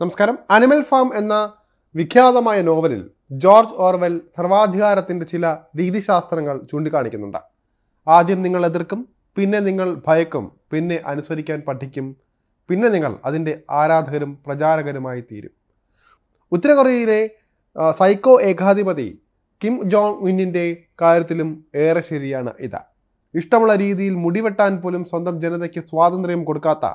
നമസ്കാരം. Animal farm എന്ന വിഖ്യാതമായ നോവലിൽ ജോർജ് ഓർവെൽ സർവാധികാരത്തിന്റെ ചില രീതിശാസ്ത്രങ്ങൾ ചൂണ്ടിക്കാണിക്കുന്നുണ്ട്. ആദ്യം നിങ്ങൾ എതിർക്കും പിന്നെ നിങ്ങൾ ഭയക്കും പിന്നെ അനുസരിക്കാൻ പഠിക്കും പിന്നെ നിങ്ങൾ അതിന്റെ ആരാധകരും പ്രചാരകരുമായി തീരും. ഉത്തര കൊറിയയിലെ സൈക്കോ ഏകാധിപതി കിം ജോങ് ഉന്നിന്റെ കാര്യത്തിലും ഏറെ ശരിയാണ് ഇത്. ഇഷ്ടമുള്ള രീതിയിൽ മുടിവെട്ടാൻ പോലും സ്വന്തം ജനതയ്ക്ക് സ്വാതന്ത്ര്യം കൊടുക്കാത്ത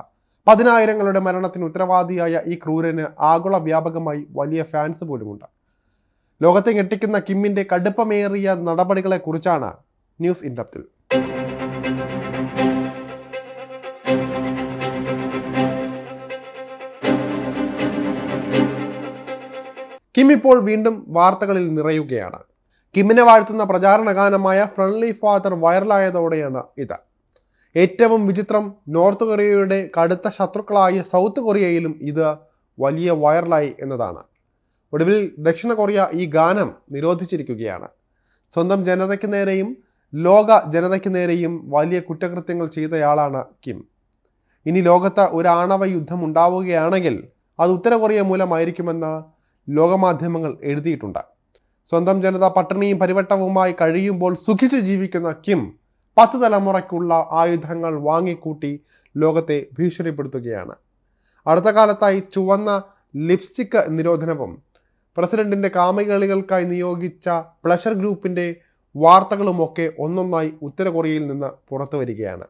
പതിനായിരങ്ങളുടെ മരണത്തിന് ഉത്തരവാദിയായ ഈ ക്രൂരന് ആഗോള വ്യാപകമായി വലിയ ഫാൻസ് പോലുമുണ്ട്. ലോകത്തെ ഞെട്ടിക്കുന്ന കിമ്മിന്റെ കടുപ്പമേറിയ നടപടികളെക്കുറിച്ചാണ് ന്യൂസ് ഇൻഡപ്തിൽ. കിം ഇപ്പോൾ വീണ്ടും വാർത്തകളിൽ നിറയുകയാണ്. കിമ്മിനെ വാഴ്ത്തുന്ന പ്രചാരണ ഗാനമായ ഫ്രണ്ട്ലി ഫാദർ വൈറലായതോടെയാണ് ഇത്. ഏറ്റവും വിചിത്രം നോർത്ത് കൊറിയയുടെ കടുത്ത ശത്രുക്കളായ സൗത്ത് കൊറിയയിലും ഇത് വലിയ വൈറലായി എന്നതാണ്. ഒടുവിൽ ദക്ഷിണ കൊറിയ ഈ ഗാനം നിരോധിച്ചിരിക്കുകയാണ്. സ്വന്തം ജനതയ്ക്ക് നേരെയും ലോക ജനതയ്ക്ക് നേരെയും വലിയ കുറ്റകൃത്യങ്ങൾ ചെയ്തയാളാണ് കിം. ഇനി ലോകത്ത് ഒരു ആണവ യുദ്ധം ഉണ്ടാവുകയാണെങ്കിൽ അത് ഉത്തര കൊറിയ മൂലമായിരിക്കുമെന്ന് ലോകമാധ്യമങ്ങൾ എഴുതിയിട്ടുണ്ട്. സ്വന്തം ജനത പട്ടിണിയും പരിവട്ടവുമായി കഴിയുമ്പോൾ സുഖിച്ച് ജീവിക്കുന്ന കിം പത്ത് തലമുറയ്ക്കുള്ള ആയുധങ്ങൾ വാങ്ങിക്കൂട്ടി ലോകത്തെ ഭീഷണിപ്പെടുത്തുകയാണ്. അടുത്ത കാലത്തായി ചുവന്ന ലിപ്സ്റ്റിക് നിരോധനവും പ്രസിഡന്റിന്റെ കാമകളികൾക്കായി നിയോഗിച്ച പ്ലഷർ ഗ്രൂപ്പിന്റെ വാർത്തകളുമൊക്കെ ഒന്നൊന്നായി ഉത്തര കൊറിയയിൽ നിന്ന് പുറത്തു വരികയാണ്.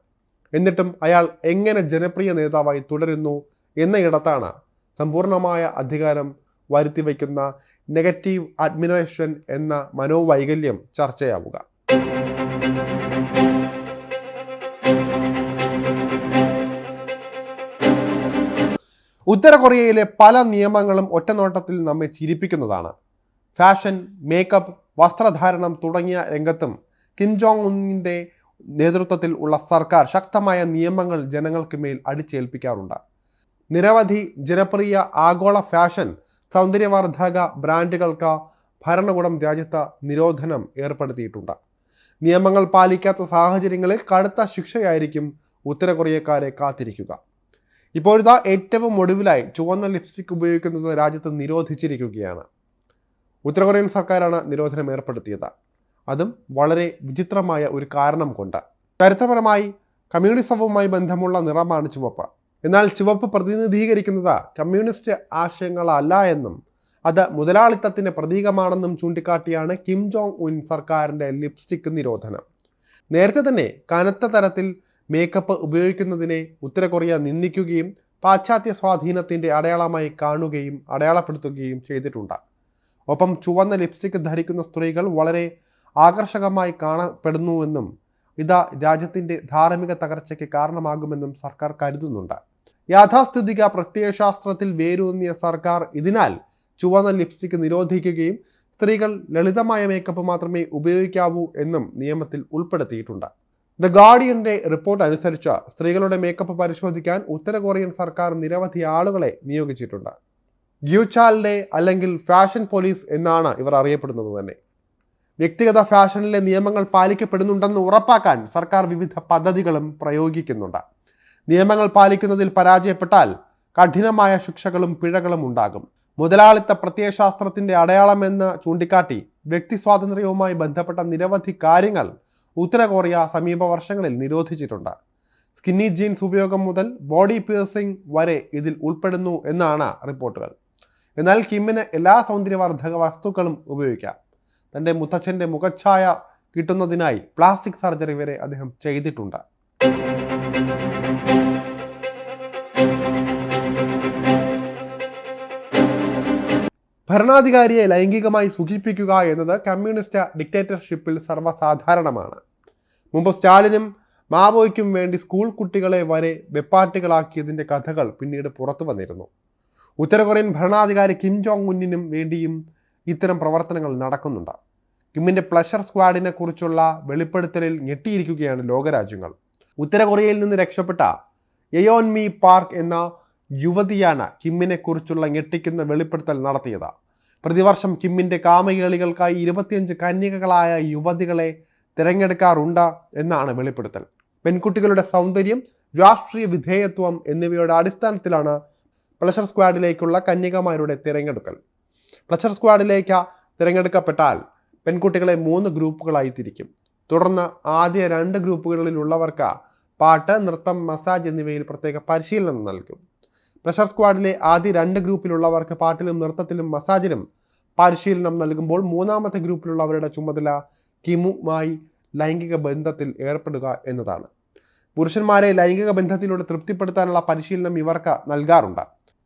എന്നിട്ടും അയാൾ എങ്ങനെ ജനപ്രിയ നേതാവായി തുടരുന്നു എന്ന ഇടത്താണ് സമ്പൂർണമായ അധികാരം വരുത്തിവെക്കുന്ന നെഗറ്റീവ് അഡ്മിനേഷൻ എന്ന മനോവൈകല്യം ചർച്ചയാവുക. ഉത്തര കൊറിയയിലെ പല നിയമങ്ങളും ഒറ്റനോട്ടത്തിൽ നമ്മെ ചിരിപ്പിക്കുന്നതാണ്. ഫാഷൻ മേക്കപ്പ് വസ്ത്രധാരണം തുടങ്ങിയ രംഗത്തും കിം ജോങ് ഉന്നിന്റെ നേതൃത്വത്തിൽ ഉള്ള സർക്കാർ ശക്തമായ നിയമങ്ങൾ ജനങ്ങൾക്ക് മേൽ അടിച്ചേൽപ്പിക്കാറുണ്ട്. നിരവധി ജനപ്രിയ ആഗോള ഫാഷൻ സൗന്ദര്യവർദ്ധക ബ്രാൻഡുകൾക്ക് ഭരണകൂടം രാജ്യത്ത് നിരോധനം ഏർപ്പെടുത്തിയിട്ടുണ്ട്. നിയമങ്ങൾ പാലിക്കാത്ത സാഹചര്യങ്ങളിൽ കടുത്ത ശിക്ഷയായിരിക്കും ഉത്തര കൊറിയക്കാരെ കാത്തിരിക്കുക. ഇപ്പോഴത്തെ ഏറ്റവും ഒടുവിലായി ചുവന്ന ലിപ്സ്റ്റിക് ഉപയോഗിക്കുന്നത് രാജ്യത്ത് നിരോധിച്ചിരിക്കുകയാണ്. ഉത്തരകൊറിയൻ സർക്കാരാണ് നിരോധനം ഏർപ്പെടുത്തിയത്. അതും വളരെ വിചിത്രമായ ഒരു കാരണം കൊണ്ട്. ചരിത്രപരമായി കമ്മ്യൂണിസവുമായി ബന്ധമുള്ള നിറമാണ് ചുവപ്പ്. എന്നാൽ ചുവപ്പ് പ്രതിനിധീകരിക്കുന്നത് കമ്മ്യൂണിസ്റ്റ് ആശയങ്ങളല്ല എന്നും അത് മുതലാളിത്തത്തിന്റെ പ്രതീകമാണെന്നും ചൂണ്ടിക്കാട്ടിയാണ് കിം ജോങ് ഉൻ സർക്കാരിന്റെ ലിപ്സ്റ്റിക് നിരോധനം. നേരത്തെ തന്നെ കനത്ത തരത്തിൽ മേക്കപ്പ് ഉപയോഗിക്കുന്നതിനെ ഉത്തര കൊറിയ നിന്ദിക്കുകയും പാശ്ചാത്യ സ്വാധീനത്തിന്റെ അടയാളമായി കാണുകയും അടയാളപ്പെടുത്തുകയും ചെയ്തിട്ടുണ്ട്. ഒപ്പം ചുവന്ന ലിപ്സ്റ്റിക് ധരിക്കുന്ന സ്ത്രീകൾ വളരെ ആകർഷകമായി കാണപ്പെടുന്നുവെന്നും ഇത് രാജ്യത്തിന്റെ ധാർമ്മിക തകർച്ചയ്ക്ക് കാരണമാകുമെന്നും സർക്കാർ കരുതുന്നുണ്ട്. യാഥാസ്ഥിതിക പ്രത്യയശാസ്ത്രത്തിൽ വേരൂന്നിയ സർക്കാർ ഇതിനാൽ ചുവന്ന ലിപ്സ്റ്റിക് നിരോധിക്കുകയും സ്ത്രീകൾ ലളിതമായ മേക്കപ്പ് മാത്രമേ ഉപയോഗിക്കാവൂ എന്നും നിയമത്തിൽ ഉൾപ്പെടുത്തിയിട്ടുണ്ട്. ദ ഗാർഡിയന്റെ റിപ്പോർട്ട് അനുസരിച്ച് സ്ത്രീകളുടെ മേക്കപ്പ് പരിശോധിക്കാൻ ഉത്തര കൊറിയൻ സർക്കാർ നിരവധി ആളുകളെ നിയോഗിച്ചിട്ടുണ്ട്. ഗ്യൂചാലിന്റെ അല്ലെങ്കിൽ ഫാഷൻ പോലീസ് എന്നാണ് ഇവർ അറിയപ്പെടുന്നത് തന്നെ. വ്യക്തിഗത ഫാഷനിലെ നിയമങ്ങൾ പാലിക്കപ്പെടുന്നുണ്ടെന്ന് ഉറപ്പാക്കാൻ സർക്കാർ വിവിധ പദ്ധതികളും പ്രയോഗിക്കുന്നുണ്ട്. നിയമങ്ങൾ പാലിക്കുന്നതിൽ പരാജയപ്പെട്ടാൽ കഠിനമായ ശിക്ഷകളും പിഴകളും ഉണ്ടാകും. മുതലാളിത്ത പ്രത്യയശാസ്ത്രത്തിന്റെ അടയാളമെന്ന് ചൂണ്ടിക്കാട്ടി വ്യക്തി സ്വാതന്ത്ര്യവുമായി ബന്ധപ്പെട്ട നിരവധി കാര്യങ്ങൾ ഉത്തര കൊറിയ സമീപ വർഷങ്ങളിൽ നിരോധിച്ചിട്ടുണ്ട്. സ്കിന്നി ജീൻസ് ഉപയോഗം മുതൽ ബോഡി പിയേഴ്സിംഗ് വരെ ഇതിൽ ഉൾപ്പെടുന്നു എന്നാണ് റിപ്പോർട്ടുകൾ. എന്നാൽ കിമ്മിന് എല്ലാ സൗന്ദര്യവർദ്ധക വസ്തുക്കളും ഉപയോഗിക്കാം. തന്റെ മുത്തച്ഛന്റെ മുഖഛായ കിട്ടുന്നതിനായി പ്ലാസ്റ്റിക് സർജറി വരെ അദ്ദേഹം ചെയ്തിട്ടുണ്ട്. ഭരണാധികാരിയെ ലൈംഗികമായി സുഖിപ്പിക്കുക എന്നത് കമ്മ്യൂണിസ്റ്റ് ഡിക്റ്റേറ്റർഷിപ്പിൽ സർവസാധാരണമാണ്. മുമ്പ് സ്റ്റാലിനും മാവോയ്ക്കും വേണ്ടി സ്കൂൾ കുട്ടികളെ വരെ വെപ്പാട്ടുകളാക്കിയതിന്റെ കഥകൾ പിന്നീട് പുറത്തു വന്നിരുന്നു. ഉത്തര കൊറിയൻ ഭരണാധികാരി കിം ജോങ് ഉന്നിനും വേണ്ടിയും ഇത്തരം പ്രവർത്തനങ്ങൾ നടക്കുന്നുണ്ട്. കിമ്മിന്റെ പ്ലഷർ സ്ക്വാഡിനെ കുറിച്ചുള്ള വെളിപ്പെടുത്തലിൽ ഞെട്ടിയിരിക്കുകയാണ് ലോകരാജ്യങ്ങൾ. ഉത്തര കൊറിയയിൽ നിന്ന് രക്ഷപ്പെട്ട യയോൻമി പാർക്ക് എന്ന യുവതിയാണ് കിമ്മിനെ കുറിച്ചുള്ള ഞെട്ടിക്കുന്ന വെളിപ്പെടുത്തൽ നടത്തിയത്. പ്രതിവർഷം കിമ്മിന്റെ കാമകേളികൾക്കായി ഇരുപത്തിയഞ്ച് കന്യകകളായ യുവതികളെ തിരഞ്ഞെടുക്കാറുണ്ട് എന്നാണ് വെളിപ്പെടുത്തൽ. പെൺകുട്ടികളുടെ സൗന്ദര്യം രാഷ്ട്രീയ വിധേയത്വം എന്നിവയുടെ അടിസ്ഥാനത്തിലാണ് പ്ലഷർ സ്ക്വാഡിലേക്കുള്ള കന്യകമാരുടെ തിരഞ്ഞെടുക്കൽ. പ്ലഷർ സ്ക്വാഡിലേക്ക് തിരഞ്ഞെടുക്കപ്പെട്ടാൽ പെൺകുട്ടികളെ മൂന്ന് ഗ്രൂപ്പുകളായി തിരിക്കും. തുടർന്ന് ആദ്യ രണ്ട് ഗ്രൂപ്പുകളിലുള്ളവർക്ക് പാട്ട് നൃത്തം മസാജ് എന്നിവയിൽ പ്രത്യേക പരിശീലനം നൽകും. പ്ലഷർ സ്ക്വാഡിലെ ആദ്യ രണ്ട് ഗ്രൂപ്പിലുള്ളവർക്ക് പാട്ടിലും നൃത്തത്തിലും മസാജിലും പരിശീലനം നൽകുമ്പോൾ മൂന്നാമത്തെ ഗ്രൂപ്പിലുള്ളവരുടെ ചുമതല കിമുമായി ലൈംഗിക ബന്ധത്തിൽ ഏർപ്പെടുക എന്നതാണ്. പുരുഷന്മാരെ ലൈംഗിക ബന്ധത്തിലൂടെ തൃപ്തിപ്പെടുത്താനുള്ള പരിശീലനം ഇവർക്ക് നൽകാറുണ്ട്.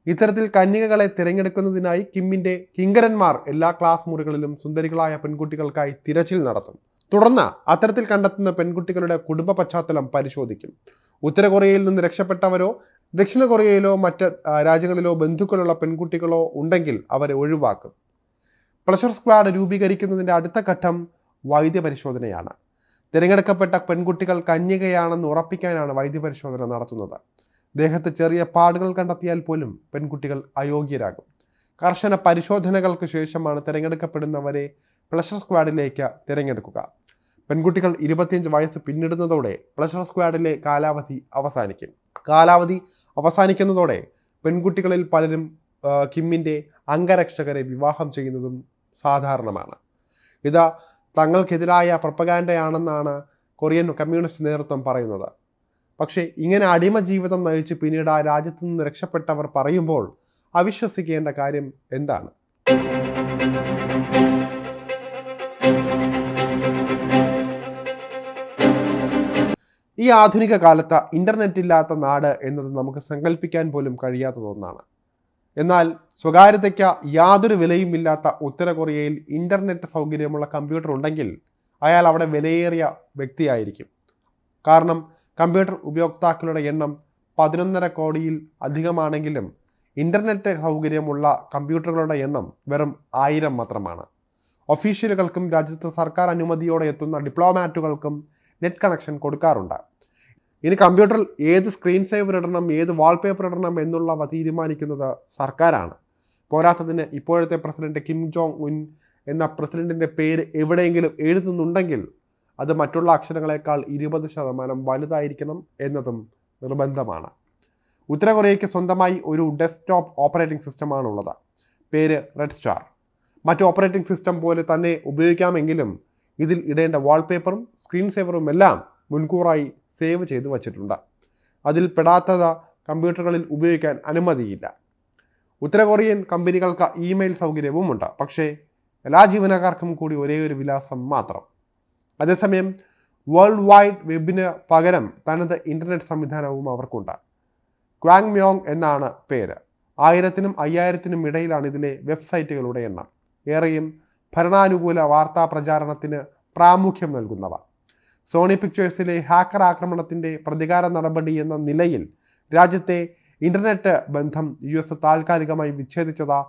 ഇത്തരത്തിൽ കന്യകകളെ തിരഞ്ഞെടുക്കുന്നതിനായി കിമ്മിന്റെ കിങ്കരന്മാർ എല്ലാ ക്ലാസ് മുറികളിലും സുന്ദരികളായ പെൺകുട്ടികൾക്കായി തിരച്ചിൽ നടത്തും. തുടർന്ന് അത്തരത്തിൽ കണ്ടെത്തുന്ന പെൺകുട്ടികളുടെ കുടുംബ പശ്ചാത്തലം പരിശോധിക്കും. ഉത്തര കൊറിയയിൽ നിന്ന് രക്ഷപ്പെട്ടവരോ ദക്ഷിണ കൊറിയയിലോ മറ്റ് രാജ്യങ്ങളിലോ ബന്ധുക്കളുള്ള പെൺകുട്ടികളോ ഉണ്ടെങ്കിൽ അവരെ ഒഴിവാക്കും. പ്ലഷർ സ്ക്വാഡ് രൂപീകരിക്കുന്നതിന്റെ അടുത്ത ഘട്ടം വൈദ്യപരിശോധനയാണ്. തിരഞ്ഞെടുക്കപ്പെട്ട പെൺകുട്ടികൾ കന്യകയാണെന്ന് ഉറപ്പിക്കാനാണ് വൈദ്യപരിശോധന നടത്തുന്നത്. ദേഹത്ത് ചെറിയ പാടുകൾ കണ്ടെത്തിയാൽ പോലും പെൺകുട്ടികൾ അയോഗ്യരാകും. കർശന പരിശോധനകൾക്ക് ശേഷമാണ് തിരഞ്ഞെടുക്കപ്പെടുന്നവരെ പ്ലഷർ സ്ക്വാഡിലേക്ക് തിരഞ്ഞെടുക്കുക. പെൺകുട്ടികൾ ഇരുപത്തിയഞ്ച് വയസ്സ് പിന്നിടുന്നതോടെ പ്ലഷർ സ്ക്വാഡിലെ കാലാവധി അവസാനിക്കും. കാലാവധി അവസാനിക്കുന്നതോടെ പെൺകുട്ടികളിൽ പലരും കിമ്മിന്റെ അംഗരക്ഷകരെ വിവാഹം ചെയ്യുന്നതും സാധാരണമാണ്. ഇത് തങ്ങൾക്കെതിരായ പ്രപ്പകാൻഡയാണെന്നാണ് കൊറിയൻ കമ്മ്യൂണിസ്റ്റ് നേതൃത്വം പറയുന്നത്. പക്ഷേ ഇങ്ങനെ അടിമ ജീവിതം നയിച്ച് പിന്നീട് ആ രാജ്യത്തു നിന്ന് രക്ഷപ്പെട്ടവർ പറയുമ്പോൾ അവിശ്വസിക്കേണ്ട കാര്യം എന്താണ്? ഈ ആധുനിക കാലത്ത് ഇന്റർനെറ്റ് ഇല്ലാത്ത നാട് എന്നത് നമുക്ക് സങ്കല്പിക്കാൻ പോലും കഴിയാത്തത് ഒന്നാണ്. എന്നാൽ സ്വകാര്യതയ്ക്ക് യാതൊരു വിലയുമില്ലാത്ത ഉത്തര കൊറിയയിൽ ഇന്റർനെറ്റ് സൗകര്യമുള്ള കമ്പ്യൂട്ടർ ഉണ്ടെങ്കിൽ അയാൾ അവിടെ വിലയേറിയ വ്യക്തിയായിരിക്കും. കാരണം കമ്പ്യൂട്ടർ ഉപയോക്താക്കളുടെ എണ്ണം പതിനൊന്നര കോടിയിൽ അധികമാണെങ്കിലും ഇന്റർനെറ്റ് സൗകര്യമുള്ള കമ്പ്യൂട്ടറുകളുടെ എണ്ണം വെറും ആയിരം മാത്രമാണ്. ഒഫീഷ്യലുകൾക്കും രാജ്യത്ത് സർക്കാർ അനുമതിയോടെ എത്തുന്ന ഡിപ്ലോമാറ്റുകൾക്കും നെറ്റ് കണക്ഷൻ കൊടുക്കാറുണ്ട്. ഇനി കമ്പ്യൂട്ടറിൽ ഏത് സ്ക്രീൻ സേവർ ഇടണം ഏത് വാൾപേപ്പർ ഇടണം എന്നുള്ളവ തീരുമാനിക്കുന്നത് സർക്കാരാണ്. പോരാത്തതിന് ഇപ്പോഴത്തെ പ്രസിഡന്റ് കിം ജോങ് ഉൻ എന്ന പ്രസിഡന്റിന്റെ പേര് എവിടെയെങ്കിലും എഴുതുന്നുണ്ടെങ്കിൽ അത് മറ്റുള്ള അക്ഷരങ്ങളെക്കാൾ ഇരുപത് ശതമാനം വലുതായിരിക്കണം എന്നതും നിർബന്ധമാണ്. ഉത്തര കൊറിയയ്ക്ക് സ്വന്തമായി ഒരു ഡെസ്ക്ടോപ്പ് ഓപ്പറേറ്റിംഗ് സിസ്റ്റമാണുള്ളത് പേര് റെഡ് സ്റ്റാർ മറ്റ് ഓപ്പറേറ്റിംഗ് സിസ്റ്റം പോലെ തന്നെ ഉപയോഗിക്കാമെങ്കിലും ഇതിൽ ഇടേണ്ട വാൾപേപ്പറും സ്ക്രീൻ സേവറും എല്ലാം മുൻകൂറായി സേവ് ചെയ്ത് വച്ചിട്ടുണ്ട്. അതിൽ പെടാത്തത് കമ്പ്യൂട്ടറുകളിൽ ഉപയോഗിക്കാൻ അനുമതിയില്ല. ഉത്തര കൊറിയൻ കമ്പനികൾക്ക് ഇമെയിൽ സൗകര്യവുമുണ്ട്. പക്ഷേ എല്ലാ ജീവനക്കാർക്കും കൂടി ഒരേ ഒരു വിലാസം മാത്രം. അതേസമയം വേൾഡ് വൈഡ് വെബിന് പകരം തനത് ഇന്റർനെറ്റ് സംവിധാനവും അവർക്കുണ്ട്. ക്വാങ് മ്യോങ് എന്നാണ് പേര്. ആയിരത്തിനും അയ്യായിരത്തിനും ഇടയിലാണ് ഇതിലെ വെബ്സൈറ്റുകളുടെ എണ്ണം. ഏറെയും ഭരണാനുകൂല വാർത്താ പ്രചാരണത്തിന് പ്രാമുഖ്യം നൽകുന്നവ. സോണി പിക്ചേഴ്സിലെ ഹാക്കർ ആക്രമണത്തിന്റെ പ്രതികാര നടപടി എന്ന നിലയിൽ രാജ്യത്തെ ഇന്റർനെറ്റ് ബന്ധം യു എസ് താൽക്കാലികമായി വിച്ഛേദിച്ചത്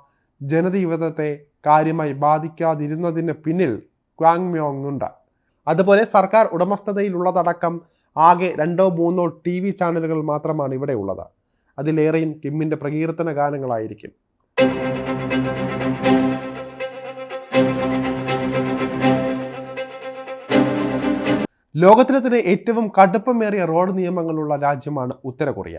ജനജീവിതത്തെ കാര്യമായി ബാധിക്കാതിരുന്നതിന് പിന്നിൽ ക്വാങ് മ്യോങ് ഉണ്ട്. അതുപോലെ സർക്കാർ ഉടമസ്ഥതയിലുള്ളതടക്കം ആകെ രണ്ടോ മൂന്നോ ടി വി ചാനലുകൾ മാത്രമാണ് ഇവിടെ ഉള്ളത് അതിലേറെയും കിമ്മിന്റെ പ്രകീർത്തന ഗാനങ്ങളായിരിക്കും ലോകത്തിലെ തന്നെ ഏറ്റവും കടുപ്പമേറിയ റോഡ് നിയമങ്ങളുള്ള രാജ്യമാണ് ഉത്തര കൊറിയ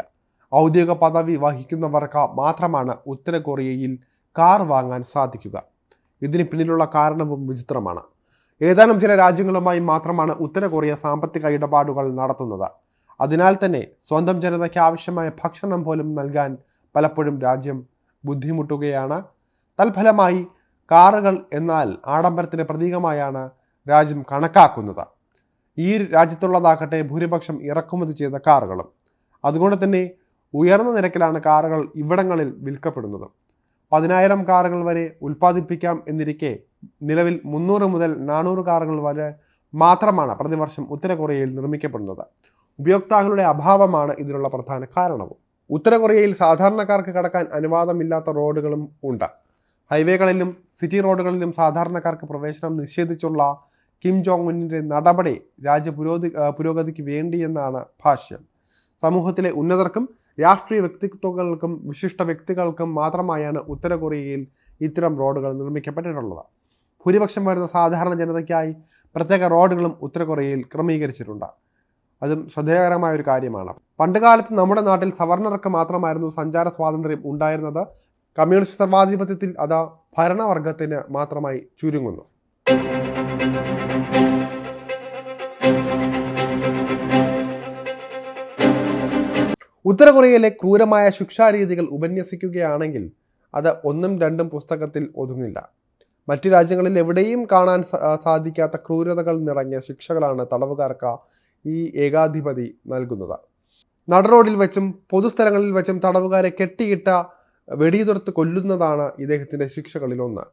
ഔദ്യോഗിക പദവി വഹിക്കുന്നവർക്ക് മാത്രമാണ് ഉത്തര കൊറിയയിൽ കാർ വാങ്ങാൻ സാധിക്കുക. ഇതിന് പിന്നിലുള്ള കാരണവും വിചിത്രമാണ്. ഏതാനും ചില രാജ്യങ്ങളുമായി മാത്രമാണ് ഉത്തര കൊറിയ സാമ്പത്തിക ഇടപാടുകൾ നടത്തുന്നത്. അതിനാൽ തന്നെ സ്വന്തം ജനതയ്ക്ക് ആവശ്യമായ ഭക്ഷണം പോലും നൽകാൻ പലപ്പോഴും രാജ്യം ബുദ്ധിമുട്ടുകയാണ്. തൽഫലമായി കാറുകൾ എന്നാൽ ആഡംബരത്തിന് പ്രതീകമായാണ് രാജ്യം കണക്കാക്കുന്നത്. ഈ രാജ്യത്തുള്ളതാകട്ടെ ഭൂരിപക്ഷം ഇറക്കുമതി ചെയ്ത കാറുകളും. അതുകൊണ്ട് തന്നെ ഉയർന്ന നിരക്കിലാണ് കാറുകൾ ഇവിടങ്ങളിൽ വിൽക്കപ്പെടുന്നത്. പതിനായിരം കാറുകൾ വരെ ഉൽപ്പാദിപ്പിക്കാം എന്നിരിക്കെ നിലവിൽ മുന്നൂറ് മുതൽ നാനൂറ് കാറുകൾ വരെ മാത്രമാണ് പ്രതിവർഷം ഉത്തര കൊറിയയിൽ നിർമ്മിക്കപ്പെടുന്നത്. ഉപയോക്താക്കളുടെ അഭാവമാണ് ഇതിനുള്ള പ്രധാന കാരണവും. ഉത്തര കൊറിയയിൽ സാധാരണക്കാർക്ക് കടക്കാൻ അനുവാദമില്ലാത്ത റോഡുകളും ഉണ്ട്. ഹൈവേകളിലും സിറ്റി റോഡുകളിലും സാധാരണക്കാർക്ക് പ്രവേശനം നിഷേധിച്ചുള്ള കിം ജോങ് ഉന്നിന്റെ നടപടി രാജ്യ പുരോഗതി പുരോഗതിക്ക് വേണ്ടിയെന്നാണ് ഭാഷ്യം. സമൂഹത്തിലെ ഉന്നതർക്കും രാഷ്ട്രീയ വ്യക്തിത്വങ്ങൾക്കും വിശിഷ്ട വ്യക്തികൾക്കും മാത്രമായാണ് ഉത്തര കൊറിയയിൽ ഇത്തരം റോഡുകൾ നിർമ്മിക്കപ്പെട്ടിട്ടുള്ളത്. ഭൂരിപക്ഷം വരുന്ന സാധാരണ ജനതയ്ക്കായി പ്രത്യേക റോഡുകളും ഉത്തര കൊറിയയിൽ ക്രമീകരിച്ചിട്ടുണ്ട്. അതും ശ്രദ്ധേയകരമായ ഒരു കാര്യമാണ്. പണ്ടുകാലത്ത് നമ്മുടെ നാട്ടിൽ സവർണർക്ക് മാത്രമായിരുന്നു സഞ്ചാര സ്വാതന്ത്ര്യം ഉണ്ടായിരുന്നത്. കമ്മ്യൂണിസ്റ്റ് സർവാധിപത്യത്തിൽ അത് ഭരണവർഗത്തിന് മാത്രമായി ചുരുങ്ങുന്നു. ഉത്തര കൊറിയയിലെ ക്രൂരമായ ശിക്ഷാരീതികൾ ഉപന്യസിക്കുകയാണെങ്കിൽ അത് ഒന്നും രണ്ടും പുസ്തകത്തിൽ ഒതുങ്ങില്ല മറ്റ് രാജ്യങ്ങളിൽ എവിടെയും കാണാൻ സാധിക്കാത്ത ക്രൂരതകൾ നിറഞ്ഞ ശിക്ഷകളാണ് തടവുകാർക്ക് ഈ ഏകാധിപതി നൽകുന്നത്. നടറോഡിൽ വെച്ചും പൊതുസ്ഥലങ്ങളിൽ വെച്ചും തടവുകാരെ കെട്ടിയിട്ട വെടിയുതിർത്ത് കൊല്ലുന്നതാണ് ഇദ്ദേഹത്തിന്റെ ശിക്ഷകളിൽ ഒന്ന്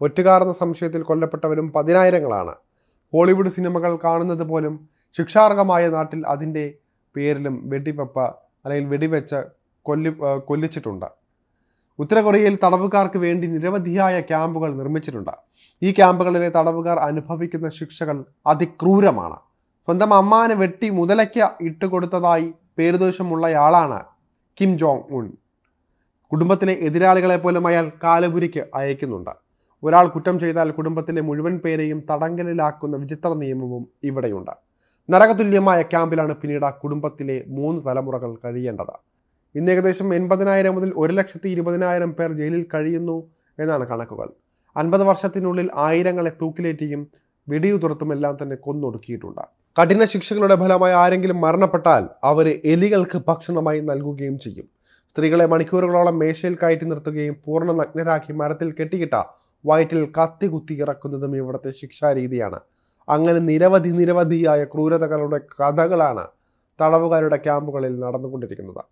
ഒറ്റുകാർന്ന സംശയത്തിൽ കൊല്ലപ്പെട്ടവരും പതിനായിരങ്ങളാണ്. ഹോളിവുഡ് സിനിമകൾ കാണുന്നത് പോലും ശിക്ഷാർഹമായ നാട്ടിൽ അതിന്റെ പേരിലും വെടിവെപ്പ് അല്ലെങ്കിൽ വെടിവെച്ച് കൊല്ലി കൊല്ലിച്ചിട്ടുണ്ട്. ഉത്തര കൊറിയയിൽ തടവുകാർക്ക് വേണ്ടി നിരവധിയായ ക്യാമ്പുകൾ നിർമ്മിച്ചിട്ടുണ്ട്. ഈ ക്യാമ്പുകളിലെ തടവുകാർ അനുഭവിക്കുന്ന ശിക്ഷകൾ അതിക്രൂരമാണ്. സ്വന്തം അമ്മാനെ വെട്ടി മുതലയ്ക്ക് ഇട്ടുകൊടുത്തതായി പേരുദോഷമുള്ളയാളാണ് കിം ജോങ് ഉൺ കുടുംബത്തിലെ എതിരാളികളെ പോലും അയാൾ കാലപുരിക്ക് അയക്കുന്നുണ്ട്. ഒരാൾ കുറ്റം ചെയ്താൽ കുടുംബത്തിലെ മുഴുവൻ പേരെയും തടങ്കലിലാക്കുന്ന വിചിത്ര നിയമവും ഇവിടെയുണ്ട്. നരകതുല്യമായ ക്യാമ്പിലാണ് പിന്നീട് ആ കുടുംബത്തിലെ മൂന്ന് തലമുറകൾ കഴിയേണ്ടത്. ഇന്ന് ഏകദേശം എൺപതിനായിരം മുതൽ ഒരു ലക്ഷത്തി ഇരുപതിനായിരം പേർ ജയിലിൽ കഴിയുന്നു എന്നാണ് കണക്കുകൾ. അൻപത് വർഷത്തിനുള്ളിൽ ആയിരങ്ങളെ തൂക്കിലേറ്റിയും വെടിയുതിർത്തും എല്ലാം തന്നെ കൊന്നൊടുക്കിയിട്ടുണ്ട്. കഠിന ശിക്ഷകളുടെ ഫലമായി ആരെങ്കിലും മരണപ്പെട്ടാൽ അവരെ എലികൾക്ക് ഭക്ഷണമായി നൽകുകയും ചെയ്യും. സ്ത്രീകളെ മണിക്കൂറുകളോളം മേശയിൽ കയറ്റി നിർത്തുകയും പൂർണ നഗ്നരാക്കി മരത്തിൽ കെട്ടിയിട്ട വയറ്റിൽ കത്തി കുത്തി ഇറക്കുന്നതും ഇവിടുത്തെ ശിക്ഷാരീതിയാണ്. അങ്ങനെ നിരവധി നിരവധിയായ ക്രൂരതകളുടെ കഥകളാണ് തടവുകാരുടെ ക്യാമ്പുകളിൽ നടന്നുകൊണ്ടിരിക്കുന്നത്.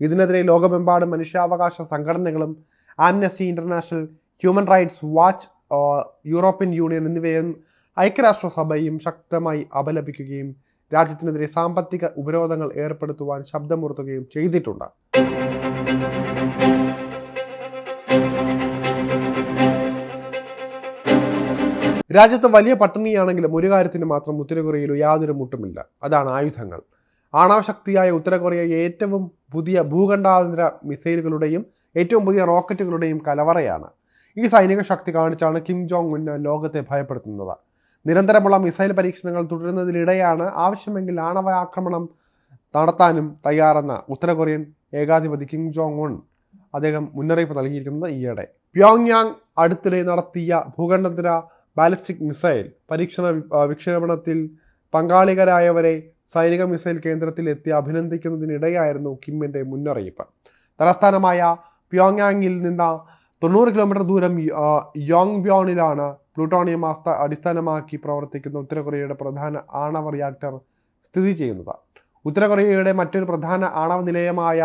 ഇതിനെതിരെ ലോകമെമ്പാടും മനുഷ്യാവകാശ സംഘടനകളും Amnesty International Human Rights Watch European Union എന്നിവയും ഐക്യരാഷ്ട്രസഭയും ശക്തമായി അപലപിക്കുകയും രാജ്യത്തിനെതിരെ സാമ്പത്തിക ഉപരോധങ്ങൾ ഏർപ്പെടുത്തുവാൻ ശബ്ദമുറത്തുകയും ചെയ്തിട്ടുണ്ട്. രാജ്യത്ത് വലിയ പട്ടിണിയാണെങ്കിലും ഒരു കാര്യത്തിന് മാത്രം ഉത്തര കൊറിയയിൽ യാതൊരു മുട്ടുമില്ല. അതാണ് ആയുധങ്ങൾ. ആണവശക്തിയായ ഉത്തര കൊറിയ ഏറ്റവും പുതിയ ഭൂഖണ്ഡാന്തര മിസൈലുകളുടെയും ഏറ്റവും പുതിയ റോക്കറ്റുകളുടെയും കലവറയാണ്. ഈ സൈനിക ശക്തി കാണിച്ചാണ് കിം ജോങ് ഉൻ ലോകത്തെ ഭയപ്പെടുത്തുന്നത്. നിരന്തരമുള്ള മിസൈൽ പരീക്ഷണങ്ങൾ തുടരുന്നതിനിടെയാണ് ആവശ്യമെങ്കിൽ ആണവ ആക്രമണം നടത്താനും തയ്യാറെന്ന ഉത്തര കൊറിയൻ ഏകാധിപതി കിം ജോങ് ഉൺ അദ്ദേഹം മുന്നറിയിപ്പ് നൽകിയിരിക്കുന്നത് ഈയിടെ. പ്യോങ്യാങ് അടുത്തിടെ നടത്തിയ ഭൂഖണ്ഡാന്തര ബാലിസ്റ്റിക് മിസൈൽ പരീക്ഷണ വിക്ഷേപണത്തിൽ പങ്കാളികരായവരെ സൈനിക മിസൈൽ കേന്ദ്രത്തിൽ എത്തി അഭിനന്ദിക്കുന്നതിനിടെയായിരുന്നു കിമ്മിന്റെ മുന്നറിയിപ്പ്. തലസ്ഥാനമായ പ്യോങ്യാങ്ങിൽ നിന്ന് തൊണ്ണൂറ് കിലോമീറ്റർ ദൂരം യോങ് ബ്യോണിലാണ് പ്ലൂട്ടോണിയം ആസ്ഥ അടിസ്ഥാനമാക്കി പ്രവർത്തിക്കുന്ന ഉത്തര കൊറിയയുടെ പ്രധാന ആണവ റിയാക്ടർ സ്ഥിതി ചെയ്യുന്നത്. ഉത്തര കൊറിയയുടെ മറ്റൊരു പ്രധാന ആണവ നിലയമായ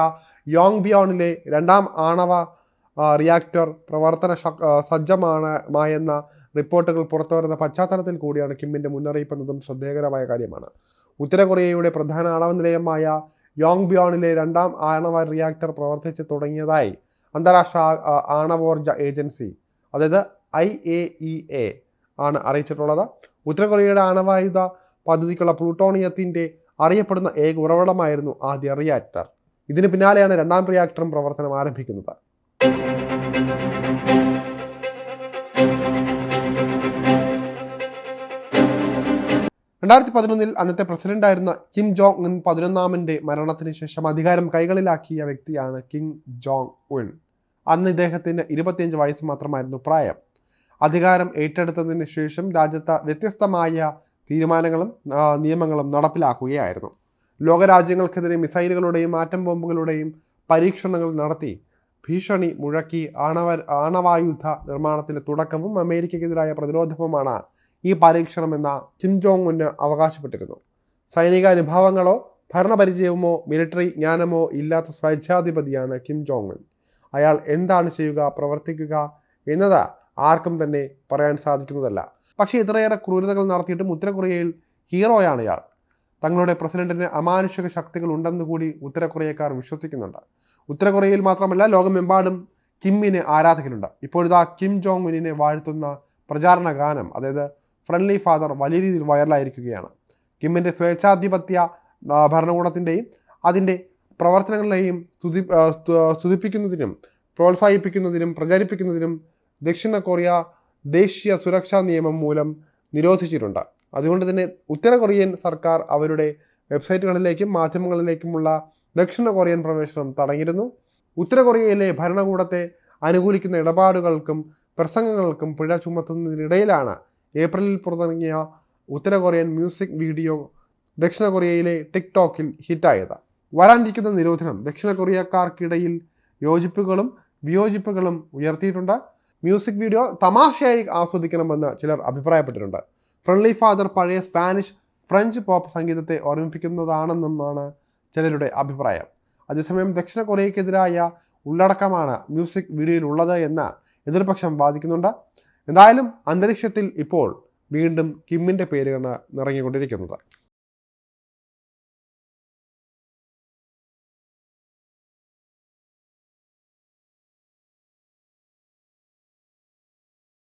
യോങ് ബിയോണിലെ രണ്ടാം ആണവ റിയാക്ടർ പ്രവർത്തന ശ- സജ്ജമാണ് മായെന്ന റിപ്പോർട്ടുകൾ പുറത്തുവരുന്ന പശ്ചാത്തലത്തിൽ കൂടിയാണ് കിമ്മിന്റെ മുന്നറിയിപ്പ് എന്നതും ശ്രദ്ധേയകരമായ കാര്യമാണ്. ഉത്തര കൊറിയയുടെ പ്രധാന ആണവ നിലയമായ യോങ് ബിയോണിലെ രണ്ടാം ആണവ റിയാക്ടർ പ്രവർത്തിച്ചു തുടങ്ങിയതായി അന്താരാഷ്ട്ര ആണവോർജ ഏജൻസി അതായത് ഐ എ ഇ എ ആണ് അറിയിച്ചിട്ടുള്ളത്. ഉത്തര കൊറിയയുടെ ആണവായുധ പദ്ധതിക്കുള്ള പ്ലൂട്ടോണിയത്തിന്റെ അറിയപ്പെടുന്ന ഏക ഉറവിടമായിരുന്നു ആദ്യ റിയാക്ടർ ഇതിന് പിന്നാലെയാണ് രണ്ടാം റിയാക്ടറും പ്രവർത്തനം ആരംഭിക്കുന്നത്. രണ്ടായിരത്തി പതിനൊന്നിൽ അന്നത്തെ പ്രസിഡന്റായിരുന്ന കിം ജോങ് ഉൻ പതിനൊന്നാമന്റെ മരണത്തിന് ശേഷം അധികാരം കൈകളിലാക്കിയ വ്യക്തിയാണ് കിം ജോങ് ഉൻ അന്ന് ഇദ്ദേഹത്തിന് ഇരുപത്തിയഞ്ച് വയസ്സ് മാത്രമായിരുന്നു പ്രായം. അധികാരം ഏറ്റെടുത്തതിന് ശേഷം രാജ്യത്ത് വ്യത്യസ്തമായ തീരുമാനങ്ങളും നിയമങ്ങളും നടപ്പിലാക്കുകയായിരുന്നു. ലോകരാജ്യങ്ങൾക്കെതിരെ മിസൈലുകളുടെയും ആറ്റം ബോംബുകളുടെയും പരീക്ഷണങ്ങൾ നടത്തി. ഭീഷണി മുഴക്കി ആണവ ആണവായുധ നിർമ്മാണത്തിന് തുടക്കവും അമേരിക്കയ്ക്കെതിരായ പ്രതിരോധവുമാണ് ഈ പരീക്ഷണമെന്ന കിം ജോങ് ഉന്ന് അവകാശപ്പെട്ടിരുന്നു. സൈനിക അനുഭവങ്ങളോ ഭരണപരിചയമോ മിലിറ്ററി ജ്ഞാനമോ ഇല്ലാത്ത സ്വേച്ഛാധിപതിയാണ് കിം ജോങ് ഉൻ അയാൾ എന്താണ് ചെയ്യുക പ്രവർത്തിക്കുക എന്നത് ആർക്കും തന്നെ പറയാൻ സാധിക്കുന്നതല്ല. പക്ഷേ ഇത്രയേറെ ക്രൂരതകൾ നടത്തിയിട്ടും ഉത്തരകൊറിയയിൽ ഹീറോയാണ് ഇയാൾ. തങ്ങളുടെ പ്രസിഡന്റിന് അമാനുഷിക ശക്തികൾ ഉണ്ടെന്ന് കൂടി ഉത്തരകൊറിയക്കാർ വിശ്വസിക്കുന്നുണ്ട്. ഉത്തരകൊറിയയിൽ മാത്രമല്ല ലോകമെമ്പാടും കിമ്മിന് ആരാധകരുണ്ട്. ഇപ്പോഴിതാ കിം ജോങ് ഉനിനെ വാഴ്ത്തുന്ന പ്രചാരണ ഗാനം അതായത് ഫ്രണ്ട്ലി ഫാദർ വലിയ രീതിയിൽ വൈറലായിരിക്കുകയാണ്. കിമ്മിന്റെ സ്വേച്ഛാധിപത്യ ഭരണകൂടത്തിന്റെയും അതിന്റെ പ്രവർത്തനങ്ങളെയും സ്തുതി സ്തുതിപ്പിക്കുന്നതിനും പ്രോത്സാഹിപ്പിക്കുന്നതിനും പ്രചരിപ്പിക്കുന്നതിനും ദക്ഷിണ കൊറിയ ദേശീയ സുരക്ഷാ നിയമം മൂലം നിരോധിച്ചിട്ടുണ്ട്. അതുകൊണ്ട് തന്നെ ഉത്തര കൊറിയൻ സർക്കാർ അവരുടെ വെബ്സൈറ്റുകളിലേക്കും മാധ്യമങ്ങളിലേക്കുമുള്ള ദക്ഷിണ കൊറിയൻ പ്രവേശനം തടഞ്ഞിരുന്നു. ഉത്തര കൊറിയയിലെ ഭരണകൂടത്തെ അനുകൂലിക്കുന്ന ഇടപാടുകൾക്കും പ്രസംഗങ്ങൾക്കും പിഴ ചുമത്തുന്നതിനിടയിലാണ് ഏപ്രിലിൽ പുറത്തിറങ്ങിയ ഉത്തര കൊറിയൻ മ്യൂസിക് വീഡിയോ ദക്ഷിണ കൊറിയയിലെ ടിക്ടോക്കിൽ ഹിറ്റായത്. വരാനിരിക്കുന്ന നിരോധനം ദക്ഷിണ കൊറിയക്കാർക്കിടയിൽ യോജിപ്പുകളും വിയോജിപ്പുകളും ഉയർത്തിയിട്ടുണ്ട്. മ്യൂസിക് വീഡിയോ തമാശയായി ആസ്വദിക്കണമെന്ന് ചിലർ അഭിപ്രായപ്പെട്ടിട്ടുണ്ട്. ഫ്രണ്ട്ലി ഫാദർ പഴയ സ്പാനിഷ് ഫ്രഞ്ച് പോപ്പ് സംഗീതത്തെ ഓർമ്മിപ്പിക്കുന്നതാണെന്നുമാണ് ചിലരുടെ അഭിപ്രായം. അതേസമയം ദക്ഷിണ കൊറിയക്കെതിരായ ഉള്ളടക്കമാണ് മ്യൂസിക് വീഡിയോയിലുള്ളത് എന്ന് എതിർപക്ഷം വാദിക്കുന്നുണ്ട്. എന്തായാലും അന്തരീക്ഷത്തിൽ ഇപ്പോൾ വീണ്ടും കിമ്മിന്റെ പേരുകളാണ് നിറങ്ങിക്കൊണ്ടിരിക്കുന്നത്